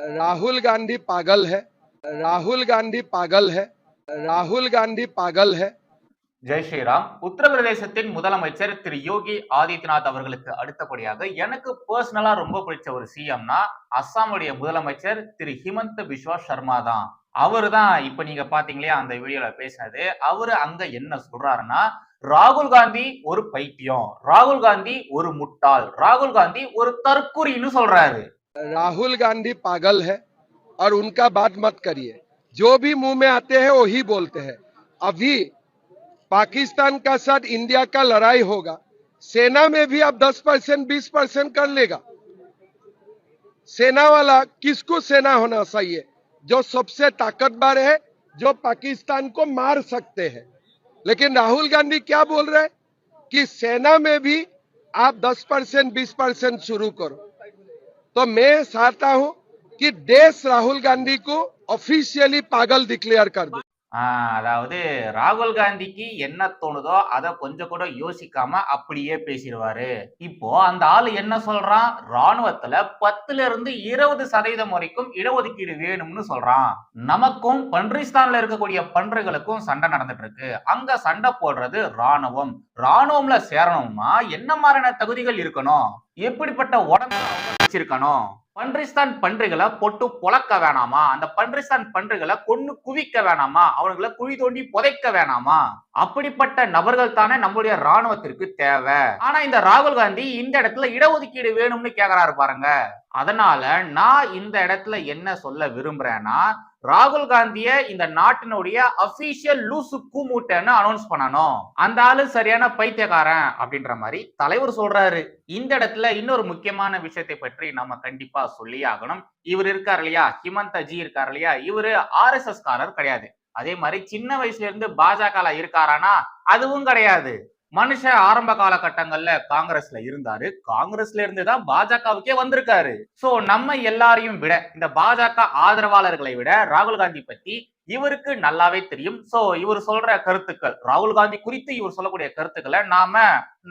राहुल गांधी पागल है राहुल गांधी पागल है राहुल गांधी पागल है ஜெய் ஸ்ரீராம் உத்தரப்பிரதேசத்தின் முதலமைச்சர் திரு யோகி ஆதித்யநாத் அவர்களுக்கு அடுத்தபடியாக எனக்கு பர்சனலா ரொம்ப பிடிச்ச ஒரு சிஎம்னா அஸ்ஸாமுடைய முதலமைச்சர் திரு ஹிமந்த் பிஸ்வா சர்மா தான் அவரு தான் இப்ப நீங்க பாத்தீங்களே அந்த வீடியோல பேசினது அவரு அங்க என்ன சொல்றாருன்னா ராகுல் காந்தி ஒரு பைத்தியம் ராகுல் காந்தி ஒரு முட்டாள் ராகுல் காந்தி ஒரு தற்குறின்னு சொல்றாரு राहुल गांधी पागल है और उनका बात मत करिए। जो भी मुँह में आते हैं, वही बोलते हैं। अभी पाकिस्तान का साथ इंडिया का लड़ाई होगा। सेना में भी अब 10 परसेंट, बीस परसेंट कर लेगा। सेना वाला, किसको सेना होना चाहिए? जो सबसे ताकतवर है, जो पाकिस्तान को मार सकते हैं। लेकिन राहुल गांधी क्या बोल रहे हैं? कि सेना में भी आप 10 परसेंट, बीस परसेंट शुरू करो। तो मैं चाहता हूँ कि देश राहुल गांधी को ऑफिशियली पागल डिक्लेयर कर दे। அதாவது ராகுல் காந்திக்கு என்ன தோணுதோ அதை கொஞ்சம் கூட யோசிக்காம அப்படியே பேசிடுவாரு. இப்போ அந்த ஆளு என்ன சொல்றான்? ராணுவத்துல பத்துல இருந்து இருபது சதவீதம் வரைக்கும் இடஒதுக்கீடு வேணும்னு சொல்றான். நமக்கும் பன்றிஸ்தான்ல இருக்கக்கூடிய பன்றுகளுக்கும் சண்டை நடந்துட்டு இருக்கு அங்க சண்டை போடுறது ராணுவம். ராணுவம்ல சேரணும்னா என்ன மாதிரியான தகுதிகள் இருக்கணும்? எப்படிப்பட்ட உடம்பு வச்சிருக்கணும்? பன்றிஸ்தான் பன்றுகளை பொட்டு பொழக்க வேணாமா? அந்த பன்றிஸ்தான் பன்றுகளை கொன்னு குவிக்க வேணாமா? அவனுங்களை குழி தோண்டி புதைக்க வேணாமா? அப்படிப்பட்ட நபர்கள் தானே நம்மளுடைய ராணுவத்திற்கு தேவை. ஆனா இந்த ராகுல் காந்தி இந்த இடத்துல இடஒதுக்கீடு வேணும்னு கேக்குறாரு பாருங்க. அதனால நான் இந்த இடத்துல என்ன சொல்ல விரும்புறேன்னா ராகுல் காந்திய இந்த நாட்டினுடைய அபிஷியல் லூசு கூமூட்டன்னு அனௌன்ஸ் பண்ணணும். அந்த ஆளு சரியான பைத்தியக்காரன் அப்படின்ற மாதிரி தலைவர் சொல்றாரு. இந்த இடத்துல இன்னொரு முக்கியமான விஷயத்தை பற்றி நம்ம கண்டிப்பா சொல்லி ஆகணும். இவர் இருக்கார் இல்லையா? ஹிமந்த ஜி இருக்கார் இல்லையா? இவரு ஆர் எஸ் எஸ் காரர் கிடையாது. அதே மாதிரி சின்ன வயசுல இருந்து பாஜக இருக்காரானா? அதுவும் கிடையாது. மனுஷன் ஆரம்ப காலகட்டங்கள்ல காங்கிரஸ்ல இருந்தாரு. காங்கிரஸ்ல இருந்து தான் பாஜகவுக்கே வந்திருக்காரு. சோ நம்ம எல்லாரையும் விட இந்த பாஜக ஆதரவாளர்களை விட ராகுல் காந்தி பத்தி இவருக்கு நல்லாவே தெரியும். சோ இவர் சொல்ற கருத்துக்கள் ராகுல் காந்தி குறித்து இவர் சொல்லக்கூடிய கருத்துக்களை நாம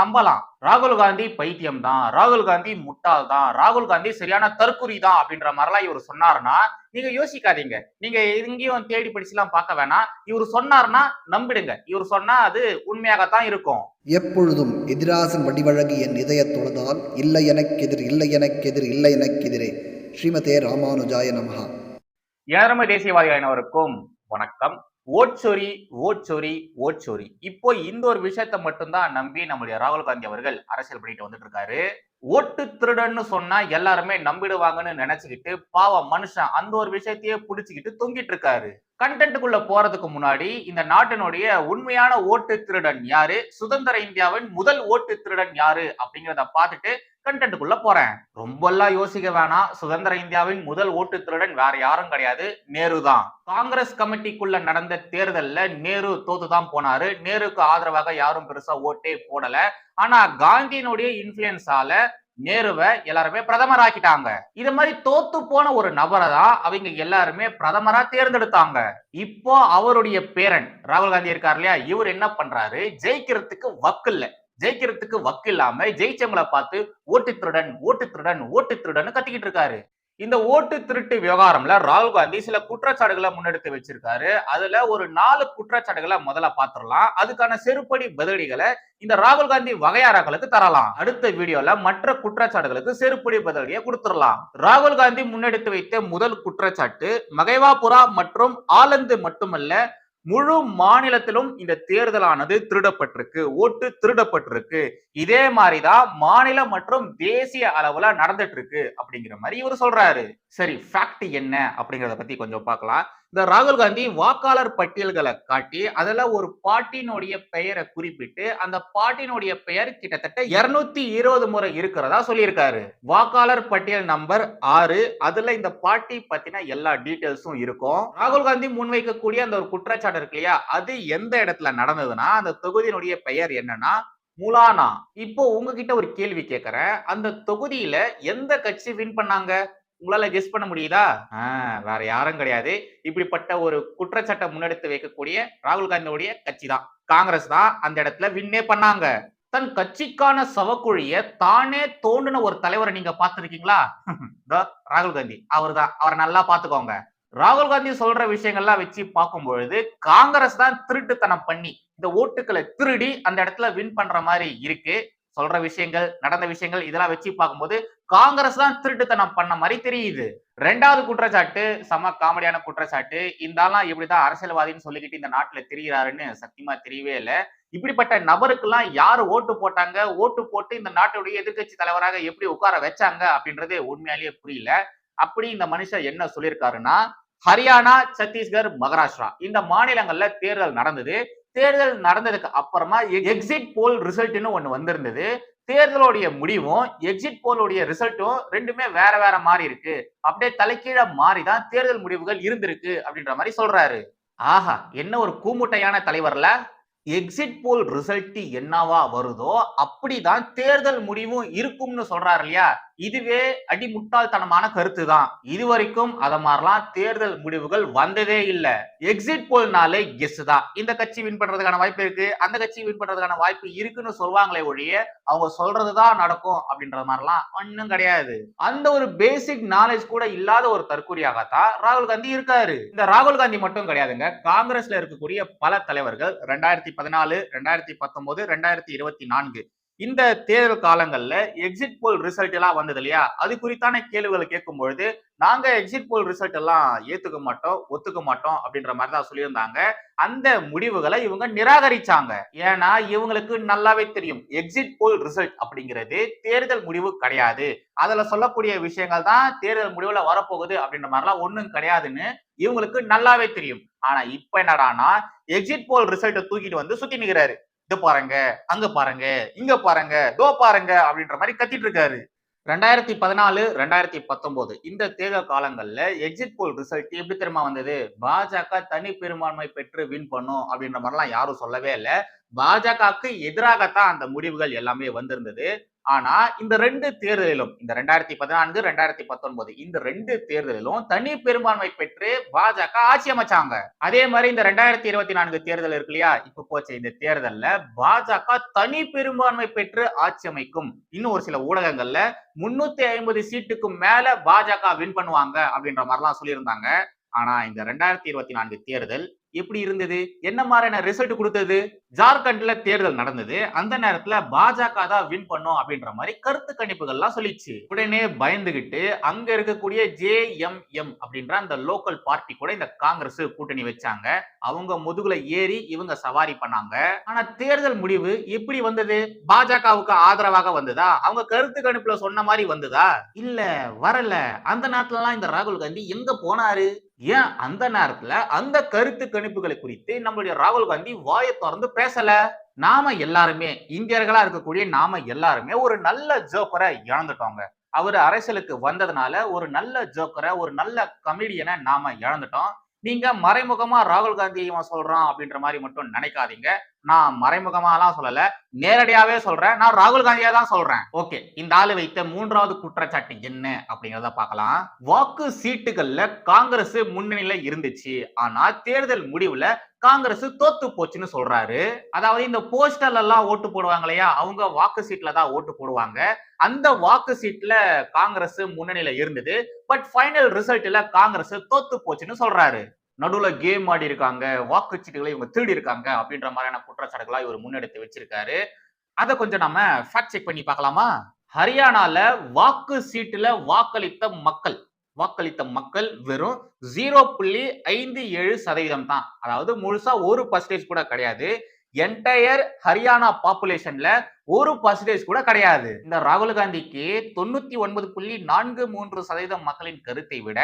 நம்பலாம். ராகுல் காந்தி பைத்தியம் தான் ராகுல் காந்தி முட்டாள் தான் ராகுல் காந்தி சரியான தற்குறி தான் அப்படின்ற மாதிரிலாம் இவர் சொன்னாருன்னா நீங்க யோசிக்காதீங்க. நீங்க எங்கேயும் தேடி படிச்சுலாம் பார்க்க வேணாம். இவர் சொன்னாருன்னா நம்பிடுங்க. இவர் சொன்னா அது உண்மையாகத்தான் இருக்கும். எப்பொழுதும் எதிராசன் வடிவழகு என் இதயத் தொழுதால் இல்லை எனக்கெதிர் இல்லை எனக்கெதிர் இல்லை எனக்கெதிரே ஸ்ரீமதே ராமானுஜாய நமகா ஏழரம தேசியவாதிகளினவருக்கும் வணக்கம். ஓட்சொரி ஓட்சொரி ஓட்சொரி இப்போ இந்த ஒரு விஷயத்த மட்டும்தான் நம்பி நம்முடைய ராகுல் காந்தி அவர்கள் அரசியல் பண்ணிட்டு வந்துட்டு இருக்காரு. ஓட்டு திருடன்னு சொன்னா எல்லாருமே நம்பிடுவாங்கன்னு நினைச்சுக்கிட்டு பாவம் மனுஷன் அந்த ஒரு விஷயத்தையே புடிச்சுக்கிட்டு தொங்கிட்டு இருக்காரு. கண்டென்ட்டுக்குள்ள போறதுக்கு முன்னாடி இந்த நாட்டினுடைய உண்மையான ஓட்டு திருடன் யாரு? சுதந்திர இந்தியாவின் முதல் ஓட்டு திருடன் யாரு? அப்படிங்கிறத பார்த்துட்டு கண்டென்ட்டுக்குள்ள போறேன். ரொம்பலாம் யோசிக்க வேணாம். சுதந்திர இந்தியாவின் முதல் ஓட்டு திருடன் வேற யாரும் கிடையாது. நேரு தான். காங்கிரஸ் கமிட்டிக்குள்ள நடந்த தேர்தல்ல நேரு தோத்து தான் போனாரு. நேருக்கு ஆதரவாக யாரும் பெருசா ஓட்டே போடல. ஆனா காந்தியினுடைய இன்ஃபுளுன்ஸால நேருவை எல்லாருமே பிரதமர் ஆக்கிட்டாங்க இது மாதிரி தோத்து போன ஒரு நபரை தான் அவங்க எல்லாருமே பிரதமரா தேர்ந்தெடுத்தாங்க. இப்போ அவருடைய பேரன் ராகுல் காந்தி இருக்கார் இல்லையா? இவர் என்ன பண்றாரு? ஜெயிக்கிறதுக்கு வக்கு இல்லை. ஜெயிக்கிறதுக்கு வக்கு இல்லாம ஜெயிச்சவங்களை பார்த்து ஓட்டு திருடன் ஓட்டு திருடன் ஓட்டு திருடன் கத்திக்கிட்டு இருக்காரு. இந்த ஓட்டு திருட்டு விவகாரம்ல ராகுல் காந்தி சில குற்றச்சாட்டுகளை முன்னெடுத்து வச்சிருக்காரு. அதுல ஒரு நாலு குற்றச்சாட்டுகளை முதல்ல பாத்திரலாம் அதுக்கான செருப்படி பதிலடிகளை இந்த ராகுல் காந்தி வகையாராக்களுக்கு தரலாம். அடுத்த வீடியோல மற்ற குற்றச்சாட்டுகளுக்கு செருப்படி பதிலடியை கொடுத்துடலாம். ராகுல் காந்தி முன்னெடுத்து வைத்த முதல் குற்றச்சாட்டு மகைவாபுரா மற்றும் ஆலந்து மட்டுமல்ல முழு மாநிலத்திலும் இந்த தேர்தலானது திருடப்பட்டிருக்கு. ஓட்டு திருடப்பட்டிருக்கு. இதே மாதிரிதான் மாநில மற்றும் தேசிய அளவுல நடந்துட்டு இருக்கு. அப்படிங்கிற மாதிரி இவர் சொல்றாரு. சரி ஃபேக்ட் என்ன அப்படிங்கறத பத்தி கொஞ்சம் பார்க்கலாம். இந்த ராகுல் காந்தி வாக்காளர் பட்டியல்களை காட்டி அதுல ஒரு பாட்டினுடைய பெயரை குறிப்பிட்டு அந்த பாட்டினுடைய பெயர் கிட்டத்தட்ட இருநூத்தி இருபது முறை இருக்கிறதா சொல்லியிருக்காரு. வாக்காளர் பட்டியல் நம்பர் ஆறு அதுல இந்த பாட்டி பத்தின எல்லா டீட்டெயில்ஸும் இருக்கும். ராகுல் காந்தி முன்வைக்கக்கூடிய அந்த ஒரு குற்றச்சாட்டு இருக்கு இல்லையா? அது எந்த இடத்துல நடந்ததுன்னா அந்த தொகுதியினுடைய பெயர் என்னன்னா முலானா. இப்போ உங்ககிட்ட ஒரு கேள்வி கேட்கிறேன் அந்த தொகுதியில எந்த கட்சி வின் பண்ணாங்க? உங்களால கெஸ் பண்ண முடியுதா? வேற யாரும் கிடையாது. இப்படிப்பட்ட ஒரு குற்றச்சாட்டை முன்னெடுத்து வைக்கக்கூடிய ராகுல் காந்தியோடைய கட்சி தான். காங்கிரஸ் தான் அந்த இடத்துல வின்னே பண்ணாங்க. தன் கட்சிக்கான சவக்குழிய தானே தோண்டின ஒரு தலைவரை நீங்க பார்த்துருக்கீங்களா? ராகுல் காந்தி. அவர்தான் அவரை நல்லா பாத்துக்கோங்க ராகுல் காந்தி சொல்ற விஷயங்கள்லாம் வச்சு பார்க்கும் பொழுது காங்கிரஸ் தான் திருட்டுத்தனம் பண்ணி இந்த ஓட்டுகளை திருடி அந்த இடத்துல வின் பண்ற மாதிரி இருக்கு. சொல்ற விஷயங்கள் நடந்த விஷயங்கள் இதெல்லாம் வச்சு பார்க்கும்போது காங்கிரஸ் தான் திருட்டுத்தனம் பண்ண மாதிரி தெரியுது. ரெண்டாவது குற்றச்சாட்டு செம காமெடியான குற்றச்சாட்டு. இந்த ஆள்லாம் இப்படிதான் அரசியல்வாதின்னு சொல்லிக்கிட்டு இந்த நாட்டுல திரிகிறாருன்னு சத்தியமா தெரியவே இல்லை. இப்படிப்பட்ட நபருக்கெல்லாம் யாரு ஓட்டு போட்டாங்க? ஓட்டு போட்டு இந்த நாட்டுடைய எதிர்க்கட்சி தலைவராக எப்படி உட்கார வச்சாங்க? அப்படின்றதே உண்மையாலேயே புரியல. அப்படி இந்த மனுஷன் என்ன சொல்லியிருக்காருன்னா ஹரியானா சத்தீஸ்கர் மகாராஷ்டிரா. இந்த மாநிலங்கள்ல தேர்தல் நடந்தது. தேர்தல் நடந்ததுக்கு அப்புறமா எக்ஸிட் போல் ரிசல்ட்னு ஒண்ணு வந்திருந்தது. தேர்தலுடைய முடிவும் எக்ஸிட் போலுடைய ரிசல்ட்டும் ரெண்டுமே வேற வேற மாறி இருக்கு. அப்படியே தலைக்கீழ மாறி தான் தேர்தல் முடிவுகள் இருந்திருக்கு அப்படின்ற மாதிரி சொல்றாரு. ஆஹா என்ன ஒரு கூமுட்டையான தலைவர்ல? எக்ஸிட் போல் ரிசல்ட் என்னவா வருதோ அப்படிதான் தேர்தல் முடிவும் இருக்கும்னு சொல்றாரு இல்லையா? இதுவே அடிமுட்டாள்தனமான கருத்து தான் இதுவரைக்கும் அத மாதிரிலாம் தேர்தல் முடிவுகள் வந்ததே இல்ல. எக்ஸிட் போல்னாலே கெஸ் தான். இந்த கட்சி வின் பண்றதுக்கான வாய்ப்பு இருக்கு. அந்த கட்சி வின் பண்றதுக்கான வாய்ப்பு இருக்குன்னு சொல்லுவாங்களே ஒழிய அவங்க சொல்றதுதான் நடக்கும் அப்படின்ற மாதிரிலாம் ஒன்னும் கிடையாது. அந்த ஒரு பேசிக் நாலேஜ் கூட இல்லாத ஒரு தற்கொலையாகத்தான் ராகுல் காந்தி இருக்காரு. இந்த ராகுல் காந்தி மட்டும் கிடையாதுங்க. காங்கிரஸ்ல இருக்கக்கூடிய பல தலைவர்கள் ரெண்டாயிரத்தி பதினாலு ரெண்டாயிரத்தி பத்தொன்பது ரெண்டாயிரத்தி இருபத்தி நான்கு. இந்த தேர்தல் காலங்கள்ல எக்ஸிட் போல் ரிசல்ட் எல்லாம் வந்தது இல்லையா? அது குறித்தான கேள்விகளை கேட்கும் பொழுது நாங்க எக்ஸிட் போல் ரிசல்ட் எல்லாம் ஏத்துக்க மாட்டோம் ஒத்துக்க மாட்டோம் அப்படின்ற மாதிரி தான் சொல்லியிருந்தாங்க. அந்த முடிவுகளை இவங்க நிராகரிச்சாங்க. ஏன்னா இவங்களுக்கு நல்லாவே தெரியும். எக்ஸிட் போல் ரிசல்ட் அப்படிங்கிறது தேர்தல் முடிவு கிடையாது. அதுல சொல்லக்கூடிய விஷயங்கள் தான் தேர்தல் முடிவுல வரப்போகுது அப்படின்ற மாதிரிலாம் ஒண்ணும் கிடையாதுன்னு இவங்களுக்கு நல்லாவே தெரியும். ஆனா இப்ப என்னடானா எக்ஸிட் போல் ரிசல்ட்டை தூக்கிட்டு வந்து சுத்தி நிக்கிறாரு. இது பாருங்க அங்க பாருங்க இங்க பாருங்க தோ பாருங்க அப்படின்ற மாதிரி கத்திட்டு இருக்காரு. ரெண்டாயிரத்தி பதினாலு ரெண்டாயிரத்தி பத்தொன்பது இந்த தேர்தல் காலங்கள்ல எக்ஸிட் போல் ரிசல்ட் எப்படி தெரியுமா வந்தது? பாஜக தனி பெரும்பான்மை பெற்று வின் பண்ணும் அப்படின்ற மாதிரிலாம் யாரும் சொல்லவே இல்லை. பாஜகவுக்கு எதிராகத்தான் அந்த முடிவுகள் எல்லாமே வந்திருந்தது. ஆனா இந்த ரெண்டு தேர்தலிலும் இந்த ரெண்டாயிரத்தி பதினான்கு ரெண்டாயிரத்தி பத்தொன்பது இந்த ரெண்டு தேர்தலிலும் தனி பெரும்பான்மை பெற்று பாஜக ஆட்சி அமைச்சாங்க. அதே மாதிரி இந்த ரெண்டாயிரத்தி இருபத்தி நான்கு தேர்தல் இருக்கு இல்லையா? இப்ப போச்சு இந்த தேர்தல்ல பாஜக தனி பெரும்பான்மை பெற்று ஆட்சி அமைக்கும். இன்னும் ஒரு சில ஊடகங்கள்ல முன்னூத்தி ஐம்பது சீட்டுக்கு மேல பாஜக வின் பண்ணுவாங்க அப்படின்ற மாதிரிலாம் சொல்லியிருந்தாங்க. ஆனா இந்த ரெண்டாயிரத்தி இருபத்தி நான்கு தேர்தல் எப்படி இருந்தது? என்ன மாதிரியான ரிசல்ட் கொடுத்தது? ஜார்க்கண்ட்ல தேர்தல் நடந்தது. அந்த நேரத்துல பாஜக தான் வின் பண்ணும் அப்படின்ற மாதிரி கருத்து கணிப்புகள்லாம் சொல்லிச்சு. உடனே பயந்துகிட்டு அங்க இருக்கக்கூடிய ஜேஎம்எம் அப்படின்ற அந்த லோக்கல் பார்ட்டி கூட இந்த காங்கிரஸ் கூட்டணி வச்சாங்க. அவங்க முதுகுல ஏறி இவங்க சவாரி பண்ணாங்க. ஆனா தேர்தல் முடிவு எப்படி வந்தது? பாஜகவுக்கு ஆதரவாக வந்ததா? அவங்க கருத்து கணிப்புல சொன்ன மாதிரி வந்ததா? இல்ல வரல. அந்த நாட்டுல எல்லாம் இந்த ராகுல் காந்தி எங்க போனாரு? ஏன் அந்த நேரத்துல அந்த கருத்து கணிப்புகளை குறித்து நம்மளுடைய ராகுல் காந்தி வாயை திறந்து பேசல? நாம எல்லாருமே இந்தியர்களா இருக்கக்கூடிய நாம எல்லாருமே ஒரு நல்ல ஜோக்கரை இழந்துட்டோங்க. அவர் அரசியலுக்கு வந்ததுனால ஒரு நல்ல ஜோக்கரை ஒரு நல்ல கமெடியனை நாம இழந்துட்டோம். நீங்க மறைமுகமா ராகுல் காந்தி சொல்றான் அப்படின்ற மாதிரி மட்டும் நினைக்காதீங்க. நான் மறைமுகமாலாம் சொல்லல. நேரடியாவே சொல்றேன். நான் ராகுல் காந்தியா தான் சொல்றேன். ஓகே. இந்த ஆளு வைத்த மூன்றாவது குற்றச்சாட்டு என்ன அப்படிங்கிறத பார்க்கலாம். வாக்கு சீட்டுகள்ல காங்கிரஸ் முன்னணியில இருந்துச்சு. ஆனா தேர்தல் முடிவுல காங்கிரஸ் தோத்து போச்சுன்னு சொல்றாரு. அதாவது இந்த போஸ்டர்ல எல்லாம் ஓட்டு போடுவாங்க இல்லையா? அவங்க வாக்கு சீட்ல தான் ஓட்டு போடுவாங்க. அந்த வாக்கு சீட்ல காங்கிரஸ் முன்னணியில இருந்தது. பட் ஃபைனல் ரிசல்ட்ல காங்கிரஸ் தோத்து போச்சுன்னு சொல்றாரு. நடுவுல கேம் ஆடி இருக்காங்க. வாக்குச்சீட்டுகளை இவங்க திருடி இருக்காங்க அப்படின்ற மாதிரியான குற்றச்சாட்டுகளா இவர் முன்னெடுத்து வச்சிருக்காரு. அதை கொஞ்சம் நம்ம ஃபேக்ட் செக் பண்ணி பார்க்கலாமா? ஹரியானால வாக்கு சீட்டுல வாக்களித்த மக்கள் வாக்களித்த மக்கள் வெறும் ஜீரோ புள்ளி ஐந்து ஏழு சதவீதம் தான் அதாவது முழுசா ஒரு பர்சன்டேஜ் கூட கிடையாது. என்டையர் ஹரியானா பாப்புலேஷன்ல ஒரு பர்சன்டேஜ் கூட கிடையாது. இந்த ராகுல் காந்திக்கு தொண்ணூத்தி ஒன்பது புள்ளி நான்கு மூன்று சதவீதம் மக்களின் கருத்தை விட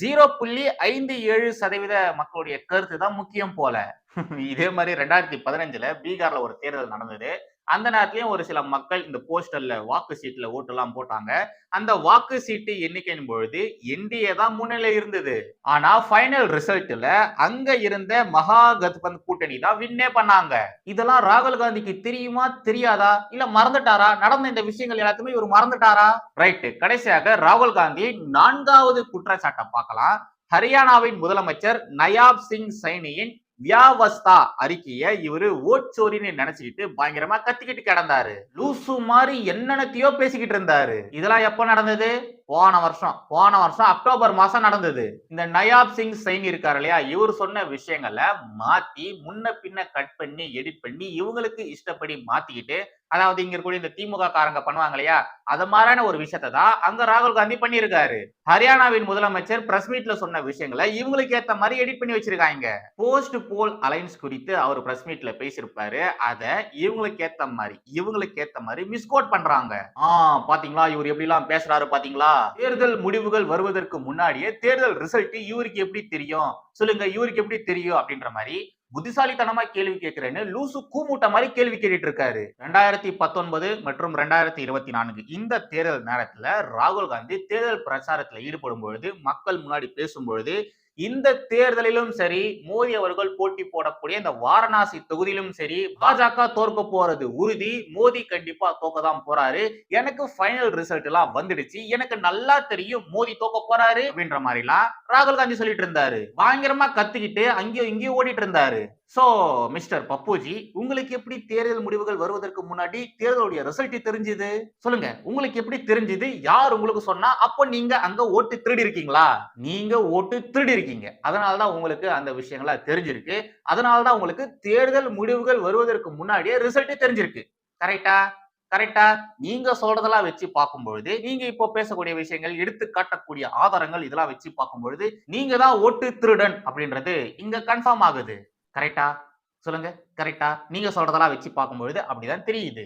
ஜீரோ புள்ளி ஐந்து ஏழு சதவீத மக்களுடைய கருத்து தான் முக்கியம் போல. இதே மாதிரி ரெண்டாயிரத்தி பதினஞ்சுல பீகார்ல ஒரு தேர்தல் நடந்தது. அந்த நேரத்திலயும் ஒரு சில மக்கள் இந்த போஸ்டர்ல வாக்கு சீட்ல ஓட்டெல்லாம் போட்டாங்க. அந்த வாக்கு சீட்டு எண்ணிக்கையின் பொழுது என்டிஏ தான் முன்னிலை இருந்தது. ஆனா ஃபைனல் ரிசல்ட்ல அங்க இருந்த மகா கத்பந்த் கூட்டணி தான் வின்னே பண்ணாங்க. இதெல்லாம் ராகுல் காந்திக்கு தெரியுமா தெரியாதா? இல்ல மறந்துட்டாரா? நடந்த இந்த விஷயங்கள் எல்லாத்தையுமே இவர் மறந்துட்டாரா? ரைட்டு கடைசியாக ராகுல் காந்தி நான்காவது குற்றச்சாட்டை பார்க்கலாம். ஹரியானாவின் முதலமைச்சர் நயாப் சிங் சைனியின் வியாவஸ்தா அறிக்கைய இவரு ஓட்சோரின்னு நினைச்சுக்கிட்டு பயங்கரமா கத்திக்கிட்டு கிடந்தாரு. லூசு மாதிரி என்னென்னத்தையோ பேசிக்கிட்டு இருந்தாரு. இதெல்லாம் எப்ப நடந்தது? போன வருஷம் போன வருஷம் அக்டோபர் மாசம் நடந்தது. இந்த நயாப் சிங் சைன் இருக்காரு இல்லையா? இவர் சொன்ன விஷயங்களை மாத்தி முன்ன பின்ன கட் பண்ணி எடிட் பண்ணி இவங்களுக்கு இஷ்டப்படி மாத்திக்கிட்டு அதாவது இங்க இருக்கக்கூடிய இந்த திமுக காரங்க பண்ணுவாங்க இல்லையா? அது மாதிரியான ஒரு விஷயத்தை தான் அங்க ராகுல் காந்தி பண்ணியிருக்காரு. ஹரியானாவின் முதலமைச்சர் பிரஸ் மீட்ல சொன்ன விஷயங்களை இவங்களுக்கு ஏத்த மாதிரி எடிட் பண்ணி வச்சிருக்காங்க. போஸ்ட் போல் அலைன்ஸ் குறித்து அவர் பிரஸ் மீட்ல பேசியிருப்பாரு. அதை இவங்களுக்கு ஏத்த மாதிரி இவங்களுக்கு ஏத்த மாதிரி மிஸ்கோட் பண்றாங்க. ஆ பாத்தீங்களா? இவர் எப்படி எல்லாம் பேசுறாரு பாத்தீங்களா? தேர்தல் முடிவுகள் வருவதற்கு முன்னாடியே தேர்தல் ரிசல்ட் இவருக்கு எப்படி தெரியும்? சொல்லுங்க இவருக்கு எப்படி தெரியும் அப்படின்ற மாதிரி புத்திசாலித்தனமா கேள்வி கேட்கிறேன்னு லூசு கூமூட்ட மாதிரி கேள்வி கேட்டுட்டு இருக்காரு. ரெண்டாயிரத்தி பத்தொன்பது மற்றும் ரெண்டாயிரத்தி இருபத்தி நான்கு இந்த தேர்தல் நேரத்துல ராகுல் காந்தி தேர்தல் பிரச்சாரத்துல ஈடுபடும் பொழுது மக்கள் முன்னாடி பேசும் பொழுது இந்த தேர்தலிலும் சரி மோடி அவர்கள் போட்டி போடக்கூடிய இந்த வாரணாசி தொகுதியிலும் சரி பாஜக தோற்க போறது உறுதி. மோடி கண்டிப்பா தோக்க தான் போறாரு. எனக்கு ஃபைனல் ரிசல்ட் எல்லாம் வந்துடுச்சு. எனக்கு நல்லா தெரியும் மோடி தோக்க போறாரு அப்படின்ற மாதிரி எல்லாம் ராகுல் காந்தி சொல்லிட்டு இருந்தாரு. பயங்கரமா கத்திக்கிட்டு அங்கேயும் இங்கேயும் ஓடிட்டு இருந்தாரு. ஸோ மிஸ்டர் பப்புஜி உங்களுக்கு எப்படி தேர்தல் முடிவுகள் வருவதற்கு முன்னாடி தேர்தலுடைய ரிசல்ட் தெரிஞ்சுது? சொல்லுங்க. உங்களுக்கு எப்படி தெரிஞ்சுது? யார் உங்களுக்கு சொன்னா அப்போ நீங்க அங்க ஓட்டு திருடி இருக்கீங்களா நீங்க ஓட்டு திருடி இருக்கீங்க அதனாலதான் உங்களுக்கு அந்த விஷயங்களா தெரிஞ்சிருக்கு. அதனாலதான் உங்களுக்கு தேர்தல் முடிவுகள் வருவதற்கு முன்னாடியே ரிசல்ட் தெரிஞ்சிருக்கு. கரெக்டா கரெக்டா நீங்க சொல்றதெல்லாம் வச்சு பார்க்கும்பொழுது நீங்க இப்போ பேசக்கூடிய விஷயங்கள் எடுத்து காட்டக்கூடிய ஆதாரங்கள் இதெல்லாம் வச்சு பார்க்கும்பொழுது நீங்க தான் ஓட்டு திருடன் அப்படின்றது இங்க கன்ஃபார்ம் ஆகுது. கரெக்டா சொல்லுங்க. கரெக்டா நீங்க சொல்றதெல்லாம் வச்சு பார்க்கும்பொழுது அப்படிதான் தெரியுது.